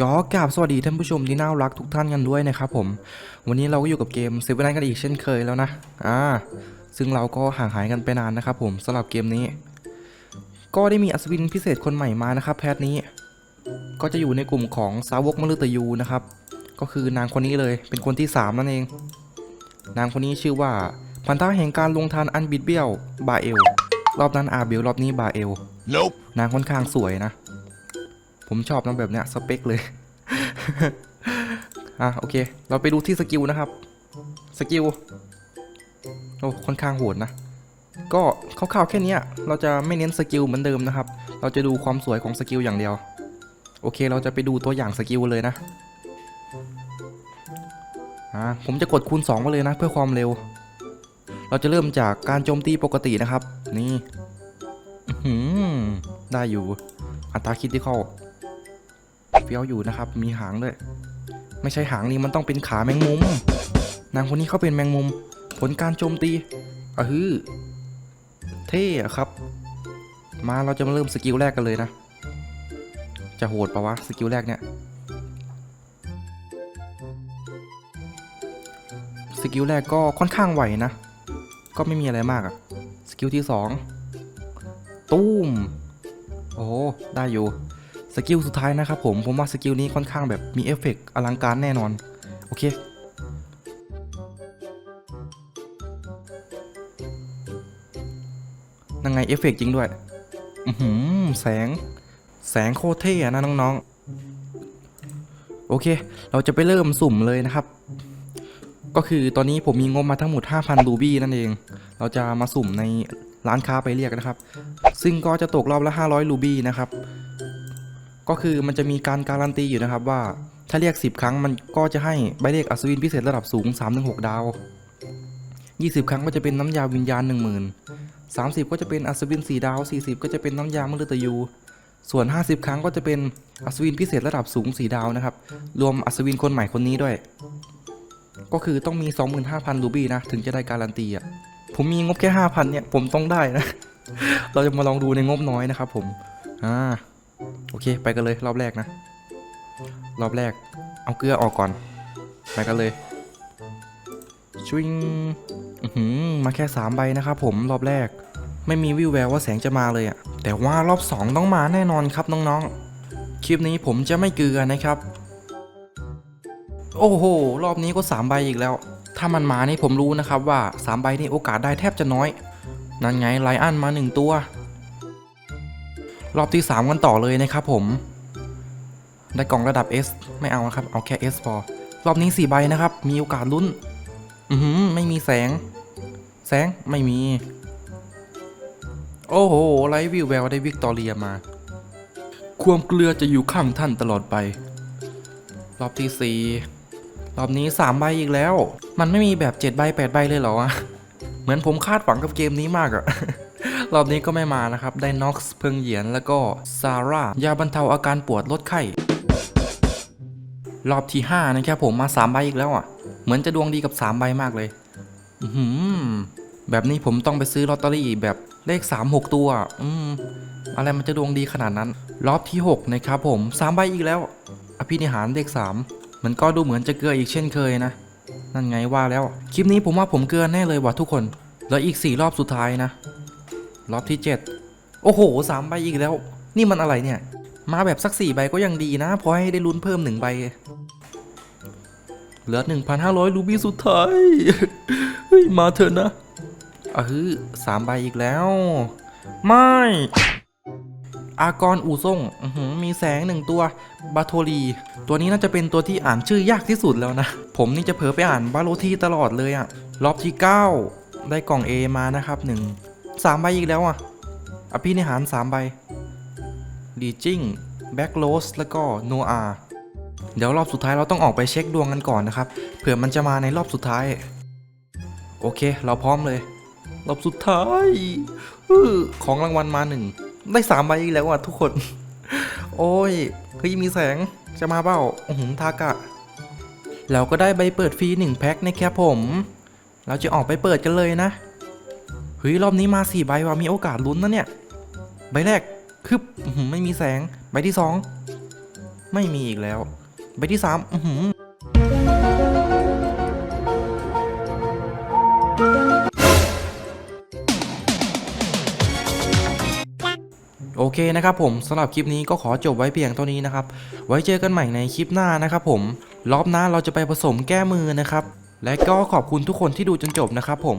ก็กราบสวัสดีท่านผู้ชมที่น่ารักทุกท่านกันด้วยนะครับผม วันนี้เราก็อยู่กับเกมเซเว่นกันอีกเช่นเคยแล้วนะ อ่า ซึ่งเราก็ห่างหายกันไปนานนะครับผมสำหรับเกมนี้ ก็ได้มีอัศวินพิเศษคนใหม่มานะครับ แพทนี้ ก็จะอยู่ในกลุ่มของสาวกมฤตยูนะครับ ก็คือนางคนนี้เลย เป็นคนที่สามนั่นเอง นางคนนี้ชื่อว่าพันธะแห่งการลงทานอันบิดเบี้ยวบาเอล รอบนั้นอาเบลรอบนี้บาเอล Nope. นางค่อนข้างสวยนะ ผมชอบนางแบบเนี้ยสเปคเลย อะโอเค เราไปดูที่สกิลนะครับ สกิล โอ้ค่อนข้างโหดนะ ก็คร่าวๆแค่นี้เราจะไม่เน้นสกิลเหมือนเดิมนะครับ เราจะดูความสวยของสกิลอย่างเดียว โอเค เราจะไปดูตัวอย่างสกิลเลยนะ อ่า ผมจะกดคูณ2มาเลยนะ เพื่อความเร็ว เราจะเริ่มจากการโจมตีปกตินะครับ นี่ได้อยู่ อัตราคิดที่เข้า เฟี้ยวอยู่นะครับ มีหางด้วย ไม่ใช่หางนี่มันต้องเป็นขาแมงมุม นางคนนี้เขาเป็นแมงมุม ผลการโจมตีอะฮือเท่อะครับ มาเราจะมาเริ่มสกิลแรกกันเลยนะ จะโหดปะวะสกิลแรกเนี่ย สกิลแรกก็ค่อนข้างไหวนะ ก็ไม่มีอะไรมากอะสกิลที่สองตุ้ม โอ้ได้อยู่ สกิลสุดท้ายนะครับผม ผมว่าสกิลนี้ค่อนข้างแบบมีเอฟเฟกต์อลังการแน่นอน โอเค นั่งไงเอฟเฟกต์จริงด้วย อือหือแสง แสงโคตรเท่อะนะน้องๆ โอเค เราจะไปเริ่มสุ่มเลยนะครับ ก็คือตอนนี้ผมมีงบมาทั้งหมด 5,000รูบี้นั่นเอง เราจะมาสุ่มในร้านค้าไปเรียกนะครับ ซึ่งก็จะตกรอบละ 500รูบี้นะครับ ก็คือมันจะมีการการันตีอยู่นะครับว่าถ้าเรียก 10 ครั้งมันก็จะให้ใบเลขอัศวินพิเศษระดับสูง 3-6 ดาว 20 ครั้งก็จะเป็นน้ำยาวิญญาณ 10,000 30 ก็จะเป็นอัศวิน 4 ดาว 40 ก็จะเป็นน้ำยามฤตยู ส่วน 50 ครั้งก็จะเป็นอัศวินพิเศษระดับสูง 4 ดาวนะครับ รวมอัศวินคนใหม่คนนี้ด้วย ก็คือต้องมี 25,000 รูบี้นะ ถึงจะได้การันตีอะ ผมมีงบแค่ 5,000 เนี่ย ผมต้องได้นะ เราจะมาลองดูในงบน้อยนะครับผม อ่า โอเค ไปกันเลยรอบแรกนะ รอบแรก เอาเกลือออกก่อน ไปกันเลยชวิงมาแค่ 3 ใบนะครับผมรอบแรก ไม่มีวิวแววว่าแสงจะมาเลยอะแต่ว่ารอบ 2 ต้องมาแน่นอนครับน้องๆ คลิปนี้ผมจะไม่เกลือนะครับ โอ้โห รอบนี้ก็ 3 ใบอีกแล้ว ถ้ามันมานี่ผมรู้นะครับว่า 3 ใบนี่โอกาสได้แทบจะน้อย นั่นไงไลอันมา 1 ตัว รอบที่ 3 กันต่อเลยนะครับผม ได้กล่องระดับ S ไม่เอานะครับ เอาแค่ S พอ รอบนี้ 4 ใบนะครับ มีโอกาสลุ้น อือหือไม่มีแสง แสงไม่มี โอ้โหไลท์วิวแววได้วิกตอเรียมา ความเกลือจะอยู่ข้างท่านตลอดไป รอบที่ 4 รอบนี้ 3 ใบอีกแล้ว มันไม่มีแบบ 7 ใบ 8 ใบเลยเหรอวะ เหมือนผมคาดหวังกับเกมนี้มากอะ รอบนี้ก็ไม่มานะครับ ได้น็อกซ์เพิงเหยียนแล้วก็ซาร่ายาบรรเทาอาการปวดลดไข้ รอบที่ 5 นะครับผมมา3ใบอีกแล้วอะ เหมือนจะดวงดีกับ 3 ใบมากเลยอืแบบนี้ผมต้องไปซื้อลอตเตอรี่แบบเลข 3 6 ตัว อืม อะไรมันจะดวงดีขนาดนั้น รอบที่ 6 นะครับผม3ใบอีกแล้ว อภินิหารเลข 3 มันก็ดูเหมือนจะเกลืออีกเช่นเคยนะ นั่นไงว่าแล้ว คลิปนี้ผมว่าผมเกลือแน่เลยว่ะทุกคน แล้วอีก 4 รอบสุดท้ายนะ รอบที่ 7 โอ้โห3ใบอีกแล้ว นี่มันอะไรเนี่ย มาแบบสัก4ใบก็ยังดีนะพอให้ได้ลุ้นเพิ่ม1ใบ เหลือ 1,500 รูบี้สุดท้าย เฮ้ย มาเถอะนะอือสามใบอีกแล้ว ไม่ อากรอูซ่งมีแสงหนึ่งตัว บาโทรี ตัวนี้น่าจะเป็นตัวที่อ่านชื่อยากที่สุดแล้วนะ ผมนี่จะเผลอไปอ่านบาโลทีตลอดเลยอะรอบที่ 9 ได้กล่อง A มานะครับหนึ่ง สามใบอีกแล้วอะอภินิหารสามใบดีจิ้งแบ็กโรสแล้วก็โนอาเดี๋ยวรอบสุดท้ายเราต้องออกไปเช็คดวงกันก่อนนะครับ เผื่อมันจะมาในรอบสุดท้าย โอเค เราพร้อมเลย รอบสุดท้ายอของรางวัลมาหนึ่งได้สามใบอีกแล้วอะทุกคน โอ้ยเฮ้ยมีแสงจะมาเปล่าอือหือทากะ เราก็ได้ใบเปิดฟรีหนึ่งแพ็คนะครับผม เราจะออกไปเปิดกันเลยนะ เฮ้ยรอบนี้มาสี่ใบว่ะมีโอกาสลุ้นนะเนี่ยใบแรกคึบอื้อไม่มีแสงใบที่สองไม่มีอีกแล้ว ใบที่สามอื้อหือโอเคนะครับผมสำหรับคลิปนี้ก็ขอจบไว้เพียงเท่านี้นะครับ ไว้เจอกันใหม่ในคลิปหน้านะครับผม รอบหน้าเราจะไปผสมแก้มือนะครับ และก็ขอบคุณทุกคนที่ดูจนจบนะครับผม